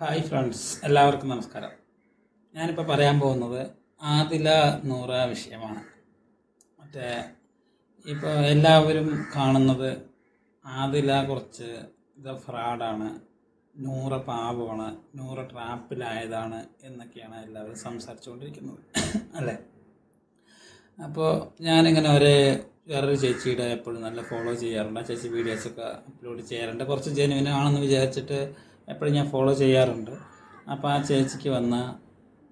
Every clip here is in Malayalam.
ഹായ് ഫ്രണ്ട്സ് എല്ലാവർക്കും നമസ്കാരം. ഞാനിപ്പോൾ പറയാൻ പോകുന്നത് ആദില നൂറ വിഷയമാണ്. മറ്റേ ഇപ്പോൾ എല്ലാവരും കാണുന്നത് ആദില കുറച്ച് ഇത് ഫ്രോഡാണ് നൂറ പാവമാണ് നൂറ ട്രാപ്പിലായതാണ് എന്നൊക്കെയാണ് എല്ലാവരും സംസാരിച്ചുകൊണ്ടിരിക്കുന്നത്. അല്ലേ? അപ്പോൾ ഞാനിങ്ങനെ ഒരേ വേറൊരു ചേച്ചിയുടെ എപ്പോഴും നല്ല ഫോളോ ചെയ്യാറുണ്ട്. ആ ചേച്ചി വീഡിയോസൊക്കെ അപ്ലോഡ് ചെയ്യാറുണ്ട്. കുറച്ച് ജെനുവിൻ ആണെന്ന് വിചാരിച്ചിട്ട് എപ്പോഴും ഞാൻ ഫോളോ ചെയ്യാറുണ്ട്. അപ്പോൾ ആ ചേച്ചിക്ക് വന്ന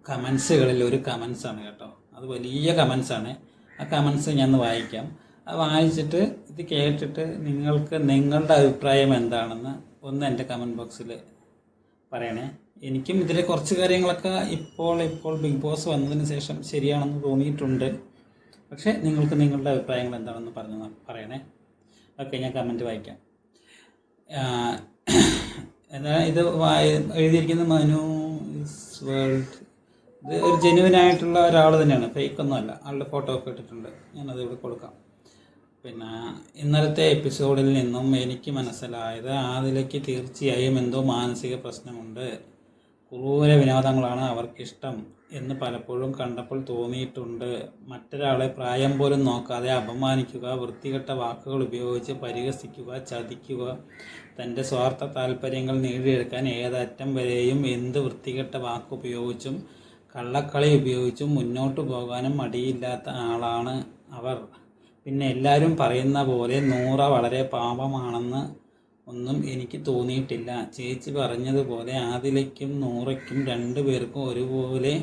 കമൻസുകളിൽ ഒരു കമൻസാണ് കേട്ടോ. അത് വലിയ കമൻസാണ് ആ കമൻസ് ഞാൻ വായിക്കാം. അത് വായിച്ചിട്ട് ഇത് കേട്ടിട്ട് നിങ്ങൾക്ക് നിങ്ങളുടെ അഭിപ്രായം എന്താണെന്ന് ഒന്ന് എന്റെ കമന്റ് ബോക്സിൽ പറയണേ. എനിക്കും ഇതിലെ കുറച്ച് കാര്യങ്ങളൊക്കെ ഇപ്പോൾ ഇപ്പോൾ ബിഗ് ബോസ് വന്നതിന് ശേഷം ശരിയാണെന്ന് തോന്നിയിട്ടുണ്ട്. പക്ഷേ നിങ്ങൾക്ക് നിങ്ങളുടെ അഭിപ്രായങ്ങൾ എന്താണെന്ന് പറഞ്ഞു പറയണേ. ഓക്കെ ഞാൻ കമന്റ് വായിക്കാം. ആഹ് എന്നാ ഇത് എഴുതിയിരിക്കുന്ന മനു ഇസ് വേൾഡ് ഇത് ഒരു ജെനുവിൻ ആയിട്ടുള്ള ഒരാൾ തന്നെയാണ്. ഫേക്ക് ഒന്നുമല്ല ആളുടെ ഫോട്ടോ ഒക്കെ ഇട്ടിട്ടുണ്ട്. ഞാനത് ഇവിടെ കൊടുക്കാം. പിന്നെ ഇന്നലത്തെ എപ്പിസോഡിൽ നിന്നും എനിക്ക് മനസ്സിലായത് ആദിലയ്ക്ക് തീർച്ചയായും എന്തോ മാനസിക പ്രശ്നമുണ്ട്. ക്രൂര വിനോദങ്ങളാണ് അവർക്കിഷ്ടം. എന്ന് പലപ്പോഴും കണ്ടപ്പോൾ തോന്നിയിട്ടുണ്ട്. മറ്റൊരാളെ പ്രായം പോലും നോക്കാതെ അപമാനിക്കുക വൃത്തികെട്ട വാക്കുകൾ ഉപയോഗിച്ച് പരിഹസിക്കുക ചതിക്കുക തന്റെ സ്വാർത്ഥ താല്പര്യങ്ങൾ നേടിയെടുക്കാൻ ഏതറ്റം വരെയും എന്ത് വൃത്തികെട്ട വാക്ക് ഉപയോഗിച്ചും കള്ളക്കളി ഉപയോഗിച്ചും മുന്നോട്ട് പോകാനും മടിയില്ലാത്ത ആളാണ് അവർ. പിന്നെ എല്ലാവരും പറയുന്ന പോലെ നൂറ വളരെ പാപമാണെന്ന് ഒന്നും എനിക്ക് തോന്നിയിട്ടില്ല. ചേച്ചി പറഞ്ഞതുപോലെ ആദിലയ്ക്കും നൂറയ്ക്കും രണ്ടു പേർക്കും ഒരുപോലെ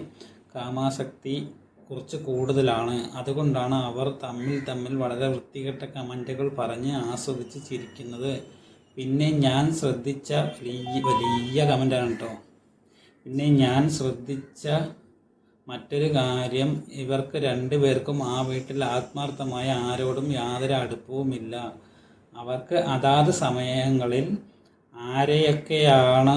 കാമാസക്തി കുറച്ച് കൂടുതലാണ്. അതുകൊണ്ടാണ് അവർ തമ്മിൽ തമ്മിൽ വളരെ വൃത്തികെട്ട കമന്റുകൾ പറഞ്ഞ് ആസ്വദിച്ച് ചിരിക്കുന്നത്. പിന്നെ ഞാൻ ശ്രദ്ധിച്ച വലിയ വലിയ കമന്റാണ് കേട്ടോ. പിന്നെ ഞാൻ ശ്രദ്ധിച്ച മറ്റൊരു കാര്യം ഇവർക്ക് രണ്ടുപേർക്കും ആ വീട്ടിൽ ആത്മാർത്ഥമായ ആരോടും യാതൊരു അടുപ്പവുമില്ല. അവർക്ക് അതാത് സമയങ്ങളിൽ ആരെയൊക്കെയാണ്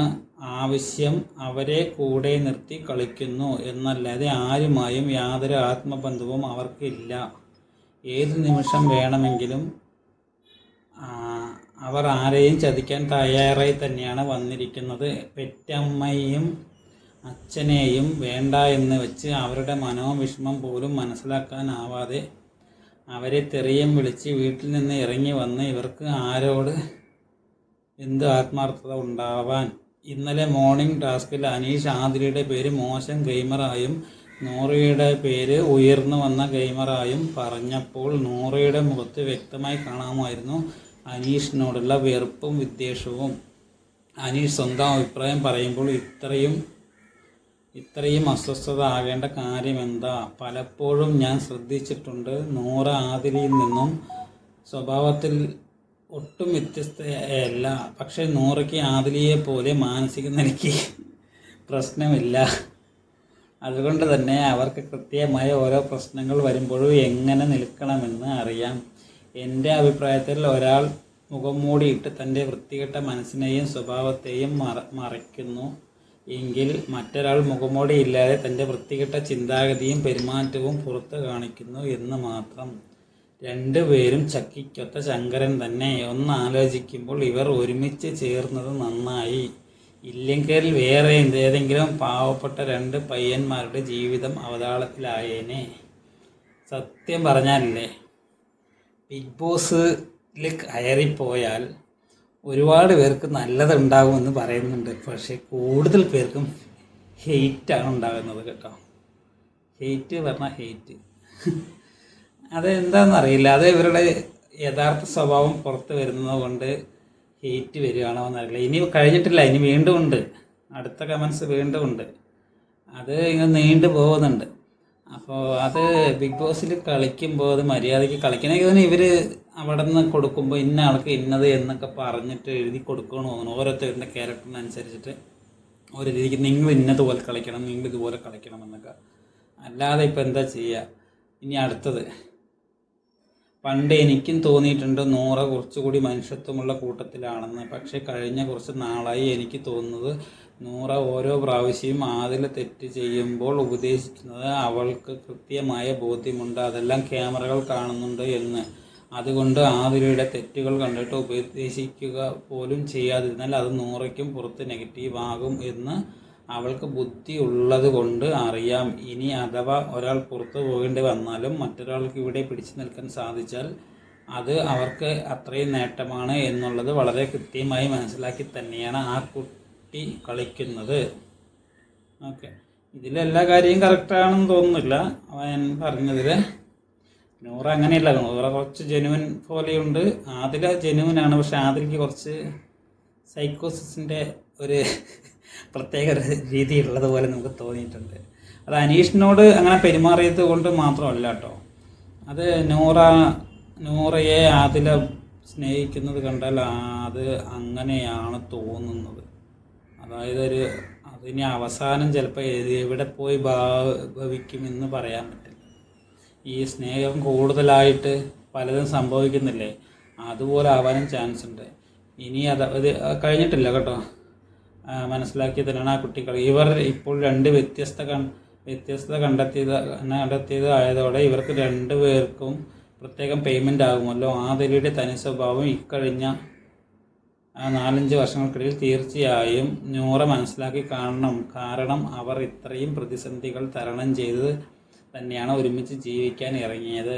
ആവശ്യം അവരെ കൂടെ നിർത്തി കളിക്കുന്നു എന്നല്ലാതെ ആരുമായും യാതൊരു ആത്മബന്ധവും അവർക്കില്ല. ഏത് നിമിഷം വേണമെങ്കിലും അവർ ആരെയും ചതിക്കാൻ തയ്യാറായി തന്നെയാണ് വന്നിരിക്കുന്നത്. പെറ്റമ്മയും അച്ഛനെയും വേണ്ട എന്ന് വെച്ച് അവരുടെ മനോവിഷമം പോലും മനസ്സിലാക്കാനാവാതെ അവരെ തെറിയും വിളിച്ച് വീട്ടിൽ നിന്ന് ഇറങ്ങി വന്ന് ഇവർക്ക് ആരോട് എന്ത് ആത്മാർത്ഥത ഉണ്ടാവാൻ? ഇന്നലെ മോർണിംഗ് ടാസ്കിൽ അനീഷ് ആതിരയുടെ പേര് മോശം ഗെയിമറായും നൂറയുടെ പേര് ഉയർന്നു വന്ന ഗെയിമറായും പറഞ്ഞപ്പോൾ നൂറയുടെ മുഖത്ത് വ്യക്തമായി കാണാമായിരുന്നു അനീഷിനോടുള്ള വെറുപ്പും വിദ്വേഷവും. അനീഷ് സ്വന്തം അഭിപ്രായം പറയുമ്പോൾ ഇത്രയും ഇത്രയും അസ്വസ്ഥത ആകേണ്ട കാര്യമെന്താ? പലപ്പോഴും ഞാൻ ശ്രദ്ധിച്ചിട്ടുണ്ട്. നൂറ ആതിരയിൽ നിന്നും സ്വഭാവത്തിൽ ഒട്ടും വ്യത്യസ്തയല്ല. പക്ഷേ നൂറയ്ക്ക് ആദിലിയെ പോലെ മാനസിക നിലയ്ക്ക് പ്രശ്നമില്ല. അതുകൊണ്ട് തന്നെ അവർക്ക് കൃത്യമായ ഓരോ പ്രശ്നങ്ങൾ വരുമ്പോഴും എങ്ങനെ നിൽക്കണമെന്ന് അറിയാം. എന്റെ അഭിപ്രായത്തിൽ ഒരാൾ മുഖം മൂടിയിട്ട് തന്റെ വൃത്തികെട്ട മനസ്സിനെയും സ്വഭാവത്തെയും മറ മറയ്ക്കുന്നു. എങ്കിൽ മറ്റൊരാൾ മുഖമോടിയില്ലാതെ തന്റെ വൃത്തികെട്ട ചിന്താഗതിയും പെരുമാറ്റവും പുറത്ത് കാണിക്കുന്നു എന്ന് മാത്രം. രണ്ടുപേരും ചക്കിക്കൊത്ത ശങ്കരൻ തന്നെ. ഒന്ന് ആലോചിക്കുമ്പോൾ ഇവർ ഒരുമിച്ച് ചേർന്നത് നന്നായി. ഇല്ലെങ്കിൽ വേറെ ഏതെങ്കിലും പാവപ്പെട്ട രണ്ട് പയ്യന്മാരുടെ ജീവിതം അവതാളത്തിലായേനെ. സത്യം പറഞ്ഞാലല്ലേ? ബിഗ് ബോസിൽ കയറിപ്പോയാൽ ഒരുപാട് പേർക്ക് നല്ലതുണ്ടാകുമെന്ന് പറയുന്നുണ്ട്. പക്ഷേ കൂടുതൽ പേർക്കും ഹെയ്റ്റാണ് ഉണ്ടാകുന്നത് കേട്ടോ. ഹെയ്റ്റ് പറഞ്ഞാൽ ഹെയ്റ്റ്. അത് എന്താണെന്നറിയില്ല അത് ഇവരുടെ യഥാർത്ഥ സ്വഭാവം പുറത്ത് വരുന്നത് കൊണ്ട് ഹെയ്റ്റ് വരികയാണോ എന്നറിയില്ല. ഇനി കഴിഞ്ഞിട്ടില്ല. ഇനി വീണ്ടും ഉണ്ട്. അടുത്ത കമൻസ് വീണ്ടും ഉണ്ട്. അത് ഇങ്ങനെ നീണ്ടു പോകുന്നുണ്ട്. അപ്പോൾ അത് ബിഗ് ബോസിൽ കളിക്കുമ്പോൾ അത് മര്യാദയ്ക്ക് കളിക്കണമെങ്കിൽ ഇവർ അവിടെ നിന്ന് കൊടുക്കുമ്പോൾ ഇന്ന ആൾക്ക് ഇന്നത് എന്നൊക്കെ പറഞ്ഞിട്ട് എഴുതി കൊടുക്കണമെന്ന് തോന്നുന്നു ഓരോരുത്തരുടെ ക്യാരക്ടറിനനുസരിച്ചിട്ട് ഓരോ രീതിക്ക് നിങ്ങൾ ഇന്നതുപോലെ കളിക്കണം നിങ്ങൾ ഇതുപോലെ കളിക്കണം എന്നൊക്കെ. അല്ലാതെ ഇപ്പം എന്താ ചെയ്യുക ഇനി അടുത്തത്. പണ്ട് എനിക്കും തോന്നിയിട്ടുണ്ട് നൂറ കുറച്ചുകൂടി മനുഷ്യത്വമുള്ള കൂട്ടത്തിലാണെന്ന്. പക്ഷേ കഴിഞ്ഞ കുറച്ച് നാളായി എനിക്ക് തോന്നുന്നത് നൂറ ഓരോ പ്രാവശ്യവും ആദിൽ തെറ്റ് ചെയ്യുമ്പോൾ ഉപദേശിക്കുന്നത് അവൾക്ക് കൃത്യമായ ബോധ്യമുണ്ട്. അതെല്ലാം ക്യാമറകൾ കാണുന്നുണ്ട് എന്ന്. അതുകൊണ്ട് ആതിരയുടെ തെറ്റുകൾ കണ്ടിട്ട് ഉപദേശിക്കുക പോലും ചെയ്യാതിരുന്നാൽ അത് നൂറയ്ക്കും പുറത്ത് നെഗറ്റീവ് ആകും എന്ന് അവൾക്ക് ബുദ്ധി ഉള്ളത് കൊണ്ട് അറിയാം. ഇനി അഥവാ ഒരാൾ പുറത്തു പോകേണ്ടി വന്നാലും മറ്റൊരാൾക്ക് ഇവിടെ പിടിച്ചു നിൽക്കാൻ സാധിച്ചാൽ അത് അവർക്ക് അത്രയും നേട്ടമാണ് എന്നുള്ളത് വളരെ കൃത്യമായി മനസ്സിലാക്കി തന്നെയാണ് ആ കുട്ടി കളിക്കുന്നത്. ഓക്കെ ഇതിലെല്ലാ കാര്യവും കറക്റ്റാണെന്ന് തോന്നുന്നില്ല. അവൻ പറഞ്ഞതിൽ നൂറ് അങ്ങനെയല്ല നൂറ കുറച്ച് ജെനുവൻ പോലെയുണ്ട്. ആദില ജെനുവനാണ് പക്ഷെ ആദിലേക്ക് കുറച്ച് സൈക്കോസിന്റെ ഒരു പ്രത്യേക രീതി രീതി ഉള്ളതുപോലെ നമുക്ക് തോന്നിയിട്ടുണ്ട്. അത് അനീഷിനോട് അങ്ങനെ പെരുമാറിയത് കൊണ്ട് മാത്രമല്ല കേട്ടോ. അത് നൂറ നൂറയെ ആദില സ്നേഹിക്കുന്നത് കണ്ടാൽ അത് അങ്ങനെയാണ് തോന്നുന്നത്. അതായത് ഒരു അതിന് അവസാനം ചിലപ്പോൾ എവിടെ പോയി ഭവിക്കുമെന്ന് പറയാൻ പറ്റില്ല. ഈ സ്നേഹം കൂടുതലായിട്ട് പലതും സംഭവിക്കുന്നില്ലേ? അതുപോലെ ആവാനും ചാൻസ് ഉണ്ട്. ഇനി അത് ഇത് കഴിഞ്ഞിട്ടില്ല കേട്ടോ. മനസ്സിലാക്കിയ മനസ്സിലാക്കി തന്നെയാണ് ആ കുട്ടികൾ. ഇവർ ഇപ്പോൾ രണ്ട് വ്യത്യസ്ത കൺ വ്യത്യസ്തത കണ്ടെത്തിയത് കണ്ടെത്തിയത് ആയതോടെ ഇവർക്ക് രണ്ട് പേർക്കും പ്രത്യേകം പേയ്മെന്റ് ആകുമല്ലോ. ആദരിയുടെ തനി സ്വഭാവം ഇക്കഴിഞ്ഞ നാലഞ്ച് വർഷങ്ങൾക്കിടയിൽ തീർച്ചയായും നൂറ മനസ്സിലാക്കി കാണണം. കാരണം അവർ ഇത്രയും പ്രതിസന്ധികൾ തരണം ചെയ്ത് തന്നെയാണ് ഒരുമിച്ച് ജീവിക്കാൻ ഇറങ്ങിയത്.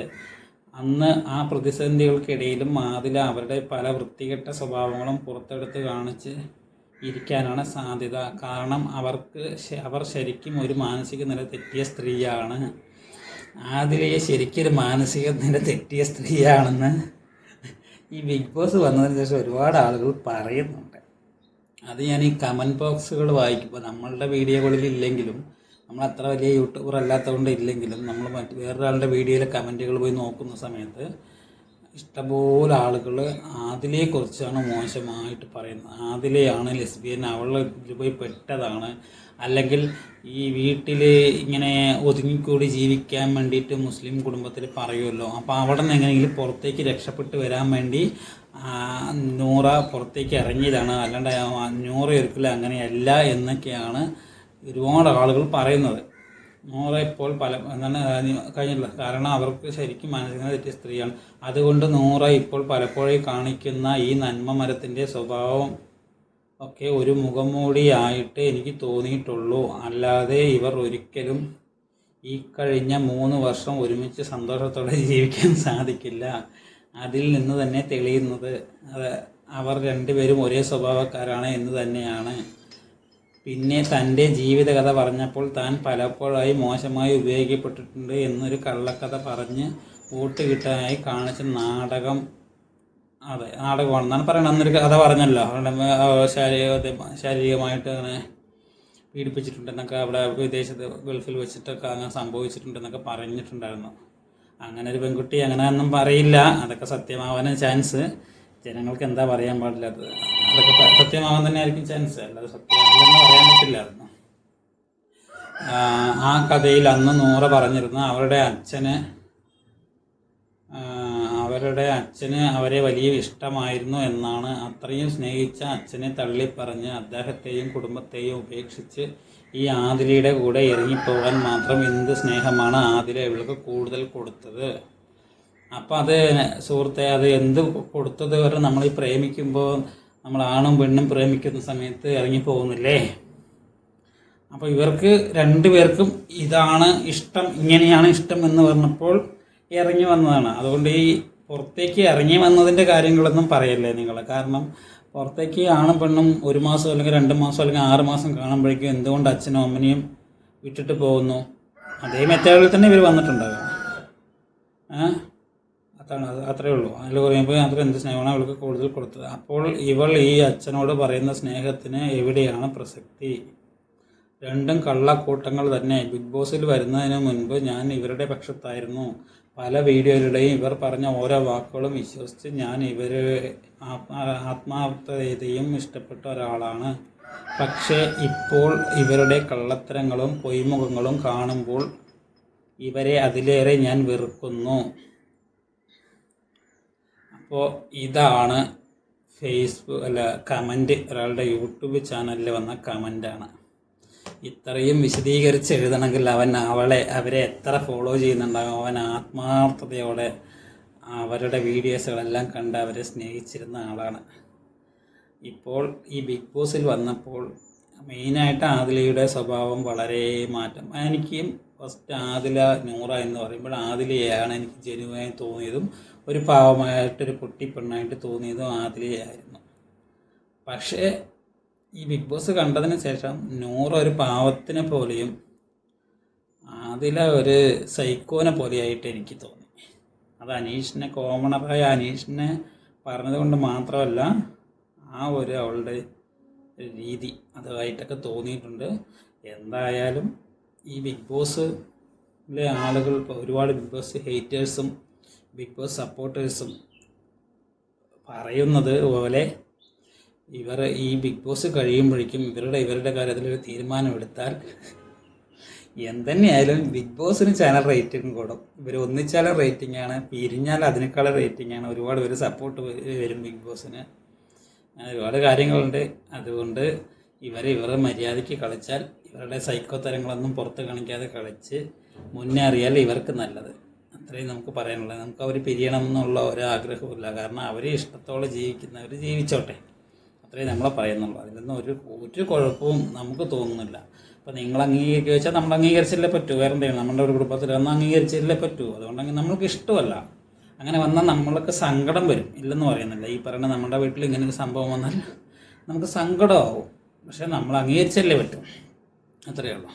അന്ന് ആ പ്രതിസന്ധികൾക്കിടയിലും മാതില അവരുടെ പല വൃത്തികെട്ട സ്വഭാവങ്ങളും പുറത്തെടുത്ത് കാണിച്ച് ഇരിക്കാനാണ് സാധ്യത. കാരണം അവർക്ക് അവർ ശരിക്കും ഒരു മാനസിക നില തെറ്റിയ സ്ത്രീയാണ്. ആദിലയെ ശരിക്കും ഒരു മാനസിക നില തെറ്റിയ സ്ത്രീയാണെന്ന് ഈ ബിഗ് ബോസ് വന്നതിന് ശേഷം ഒരുപാട് ആളുകൾ പറയുന്നുണ്ട്. അത് ഞാൻ ഈ കമന്റ് ബോക്സുകൾ വായിക്കുമ്പോൾ നമ്മളുടെ വീഡിയോകളിൽ ഇല്ലെങ്കിലും നമ്മൾ അത്ര വലിയ യൂട്യൂബർ അല്ലാത്തതുകൊണ്ട് ഇല്ലെങ്കിലും നമ്മൾ മറ്റ് വേറൊരാളുടെ വീഡിയോയിലെ കമന്റുകൾ പോയി നോക്കുന്ന സമയത്ത് ഇഷ്ടംപോലെ ആളുകൾ ആദിലയെക്കുറിച്ചാണ് മോശമായിട്ട് പറയുന്നത്. ആദിലയാണ് ലെസ്ബിയൻ ഇതിൽ പോയി പെട്ടതാണ്. അല്ലെങ്കിൽ ഈ വീട്ടിൽ ഇങ്ങനെ ഒതുങ്ങിക്കൂടി ജീവിക്കാൻ വേണ്ടിയിട്ട് മുസ്ലിം കുടുംബത്തിൽ പറയുമല്ലോ അപ്പോൾ അവിടെ നിന്ന് എങ്ങനെയെങ്കിലും പുറത്തേക്ക് രക്ഷപ്പെട്ട് വരാൻ വേണ്ടി നൂറ പുറത്തേക്ക് ഇറങ്ങിയതാണ്. അല്ലാണ്ട് നൂറ ഒരിക്കലും അങ്ങനെയല്ല എന്നൊക്കെയാണ് ഒരുപാട് ആളുകൾ പറയുന്നത്. നോറ ഇപ്പോൾ പല എന്താണ് കഴിഞ്ഞില്ല കാരണം അവർക്ക് ശരിക്കും മനസ്സിനെ തെറ്റിയ സ്ത്രീയാണ്. അതുകൊണ്ട് നോറ ഇപ്പോൾ പലപ്പോഴും കാണിക്കുന്ന ഈ നന്മ മരത്തിന്റെ സ്വഭാവം ഒക്കെ ഒരു മുഖംമൂടിയായിട്ട് എനിക്ക് തോന്നിയിട്ടുള്ളൂ. അല്ലാതെ ഇവർ ഒരിക്കലും ഈ കഴിഞ്ഞ മൂന്ന് വർഷം ഒരുമിച്ച് സന്തോഷത്തോടെ ജീവിക്കാൻ സാധിക്കില്ല. അതിൽ നിന്ന് തന്നെ തെളിയുന്നത് അവർ രണ്ടുപേരും ഒരേ സ്വഭാവക്കാരാണ് എന്ന് തന്നെയാണ്. പിന്നെ തന്റെ ജീവിതകഥ പറഞ്ഞപ്പോൾ താൻ പലപ്പോഴായി മോശമായി ഉപയോഗിക്കപ്പെട്ടിട്ടുണ്ട് എന്നൊരു കള്ളക്കഥ പറഞ്ഞ് വോട്ട് കിട്ടാനായി കാണിച്ച നാടകം അതെ നാടകമാണെന്നാണ് പറയുന്നത് അന്നൊരു കഥ പറഞ്ഞല്ലോ. ശാരീരിക ശാരീരികമായിട്ട് അങ്ങനെ പീഡിപ്പിച്ചിട്ടുണ്ടെന്നൊക്കെ അവിടെ വിദേശത്ത് ഗൾഫിൽ വെച്ചിട്ടൊക്കെ അങ്ങനെ സംഭവിച്ചിട്ടുണ്ടെന്നൊക്കെ പറഞ്ഞിട്ടുണ്ടായിരുന്നു. അങ്ങനെ ഒരു പെൺകുട്ടി അങ്ങനെ ഒന്നും പറയില്ല. അതൊക്കെ സത്യമാവാനും ചാൻസ്. ജനങ്ങൾക്ക് എന്താ പറയാൻ പാടില്ലാത്തത് അതൊക്കെ സത്യമാവാൻ തന്നെ ആയിരിക്കും ചാൻസ്. അല്ലാതെ സത്യമല്ലെന്ന് പറ്റില്ലായിരുന്നു ആ, കഥയിൽ അന്ന് നൂറ പറഞ്ഞിരുന്നു അവരുടെ അച്ഛന് അവരുടെ അച്ഛന് അവരെ വലിയ ഇഷ്ടമായിരുന്നു എന്നാണ് അത്രയും സ്നേഹിച്ച അച്ഛനെ തള്ളിപ്പറഞ്ഞ് അദ്ദേഹത്തെയും കുടുംബത്തെയും ഉപേക്ഷിച്ച് ഈ ആദിലയുടെ കൂടെ ഇറങ്ങിപ്പോകാൻ മാത്രം എന്ത് സ്നേഹമാണ് ആതിര ഇവൾക്ക് കൂടുതൽ കൊടുത്തത്. അപ്പം അത് സുഹൃത്തെ അത് എന്ത് കൊടുത്തത് വരെ നമ്മൾ പ്രേമിക്കുമ്പോൾ നമ്മൾ ആണും പെണ്ണും പ്രേമിക്കുന്ന സമയത്ത് ഇറങ്ങിപ്പോകുന്നില്ലേ? അപ്പോൾ ഇവർക്ക് രണ്ടുപേർക്കും ഇതാണ് ഇഷ്ടം ഇങ്ങനെയാണ് ഇഷ്ടം എന്ന് പറഞ്ഞപ്പോൾ ഇറങ്ങി വന്നതാണ്. അതുകൊണ്ട് ഈ പുറത്തേക്ക് ഇറങ്ങി വന്നതിന്റെ കാര്യങ്ങളൊന്നും പറയല്ലേ നിങ്ങൾ? കാരണം പുറത്തേക്ക് ആണും പെണ്ണും ഒരു മാസം അല്ലെങ്കിൽ രണ്ട് മാസം അല്ലെങ്കിൽ ആറ് മാസം കാണുമ്പോഴേക്കും എന്തുകൊണ്ട് അച്ഛനും അമ്മനെയും വിട്ടിട്ട് പോകുന്നു? അതേ മെത്തേഡിൽ തന്നെ ഇവർ വന്നിട്ടുണ്ടാകും അതാണ് അത് അത്രയേ ഉള്ളൂ. അതിൽ പറയുമ്പോൾ അത്ര എന്ത് സ്നേഹമാണ് അവൾക്ക് കൂടുതൽ കൊടുത്തത്. അപ്പോൾ ഇവൾ ഈ അച്ഛനോട് പറയുന്ന സ്നേഹത്തിന് എവിടെയാണ് പ്രസക്തി? രണ്ടും കള്ളക്കൂട്ടങ്ങൾ തന്നെ. ബിഗ് ബോസിൽ വരുന്നതിന് മുൻപ് ഞാൻ ഇവരുടെ പക്ഷത്തായിരുന്നു. പല വീഡിയോയിലൂടെയും ഇവർ പറഞ്ഞ ഓരോ വാക്കുകളും വിശ്വസിച്ച് ഞാൻ ഇവർ ആത്മാർത്ഥതയും ഇഷ്ടപ്പെട്ട ഒരാളാണ്. പക്ഷേ ഇപ്പോൾ ഇവരുടെ കള്ളത്തരങ്ങളും പൊയ്മുഖങ്ങളും കാണുമ്പോൾ ഇവരെ അതിലേറെ ഞാൻ വെറുക്കുന്നു. അപ്പോൾ ഇതാണ് ഫേസ്ബുക്ക് അല്ല കമന്റ് ഒരാളുടെ യൂട്യൂബ് ചാനലിൽ വന്ന കമന്റാണ് ഇത്രയും വിശദീകരിച്ച് എഴുതണമെങ്കിൽ അവൻ അവളെ അവരെ എത്ര ഫോളോ ചെയ്യുന്നുണ്ടാകും. അവൻ ആത്മാർത്ഥതയോടെ അവരുടെ വീഡിയോസുകളെല്ലാം കണ്ട് അവരെ സ്നേഹിച്ചിരുന്ന ആളാണ്. ഇപ്പോൾ ഈ ബിഗ് ബോസിൽ വന്നപ്പോൾ മെയിനായിട്ട് ആദിലയുടെ സ്വഭാവം വളരെ മാറ്റം. എനിക്കും ഫസ്റ്റ് ആദില നൂറ എന്ന് പറയുമ്പോൾ ആദിലയാണ് എനിക്ക് ജനുവായി തോന്നിയതും ഒരു പാവമായിട്ടൊരു പൊട്ടിപ്പെണ്ണായിട്ട് തോന്നിയതും ആദിലയായിരുന്നു. പക്ഷേ ഈ ബിഗ് ബോസ് കണ്ടതിന് ശേഷം നൂറ് ഒരു പാവത്തിനെ പോലെയും അതിലെ ഒരു സൈക്കോനെ പോലെയായിട്ട് എനിക്ക് തോന്നി. അത് അനീഷിനെ കോമണറായ അനീഷിനെ പറഞ്ഞതുകൊണ്ട് മാത്രമല്ല ആ ഒരു അവളുടെ രീതി അതുമായിട്ടൊക്കെ തോന്നിയിട്ടുണ്ട്. എന്തായാലും ഈ ബിഗ് ബോസിലെ ആളുകൾ ഒരുപാട് ബിഗ് ബോസ് ഹേറ്റേഴ്സും ബിഗ് ബോസ് സപ്പോർട്ടേഴ്സും പറയുന്നത് പോലെ ഇവർ ഈ ബിഗ് ബോസ് കഴിയുമ്പോഴേക്കും ഇവരുടെ ഇവരുടെ കാര്യത്തിൽ ഒരു തീരുമാനമെടുത്താൽ എന്തന്നെയായാലും ബിഗ് ബോസിന് ചാനൽ റേറ്റിംഗ് കൂടും. ഇവർ ഒന്നിച്ചാലും റേറ്റിംഗ് ആണ് പിരിഞ്ഞാൽ അതിനേക്കാൾ റേറ്റിംഗ് ആണ്. ഒരുപാട് പേര് സപ്പോർട്ട് വരും ബിഗ് ബോസിന്. അങ്ങനെ ഒരുപാട് കാര്യങ്ങളുണ്ട്. അതുകൊണ്ട് ഇവർ ഇവരുടെ മര്യാദയ്ക്ക് കളിച്ചാൽ ഇവരുടെ സൈക്കോ തരങ്ങളൊന്നും പുറത്ത് കാണിക്കാതെ കളിച്ച് മുന്നേറിയാൽ ഇവർക്ക് നല്ലത്. അത്രയും നമുക്ക് പറയാനുള്ളത്. നമുക്ക് അവർ പിരിയണം എന്നുള്ള ഒരു ആഗ്രഹമില്ല കാരണം അവർ ഇഷ്ടത്തോടെ ജീവിക്കുന്നവർ ജീവിച്ചോട്ടെ. അത്രയും നമ്മൾ പറയുന്നുള്ളൂ. അതിലൊന്നും ഒരു ഒരു കുഴപ്പവും നമുക്ക് തോന്നുന്നില്ല. അപ്പോൾ നിങ്ങൾ അംഗീകരിക്കുക വെച്ചാൽ നമ്മൾ അംഗീകരിച്ചില്ലേ പറ്റൂ. വേറെ എന്തെങ്കിലും നമ്മുടെ ഒരു കുടുംബത്തിൽ വന്ന് അംഗീകരിച്ചില്ലേ പറ്റൂ. അതുകൊണ്ടെങ്കിൽ നമ്മൾക്ക് ഇഷ്ടമല്ല. അങ്ങനെ വന്നാൽ നമ്മൾക്ക് സങ്കടം വരും. ഇല്ലെന്ന് പറയുന്നില്ല. ഈ പറയുന്ന നമ്മുടെ വീട്ടിൽ ഇങ്ങനെ ഒരു സംഭവം വന്നാൽ നമുക്ക് സങ്കടമാവും. പക്ഷേ നമ്മൾ അംഗീകരിച്ചല്ലേ പറ്റും. അത്രയേ ഉള്ളൂ.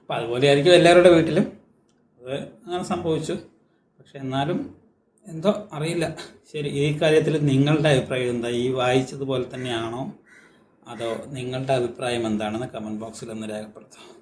അപ്പോൾ അതുപോലെ ആയിരിക്കും എല്ലാവരുടെ വീട്ടിലും. അത് അങ്ങനെ സംഭവിച്ചു. പക്ഷെ എന്നാലും എന്തോ അറിയില്ല. ശരി ഈ കാര്യത്തിൽ നിങ്ങളുടെ അഭിപ്രായം എന്താ? ഈ വായിച്ചതുപോലെ തന്നെയാണോ? അതോ നിങ്ങളുടെ അഭിപ്രായം എന്താണെന്ന് കമന്റ് ബോക്സിൽ ഒന്ന് രേഖപ്പെടുത്തുക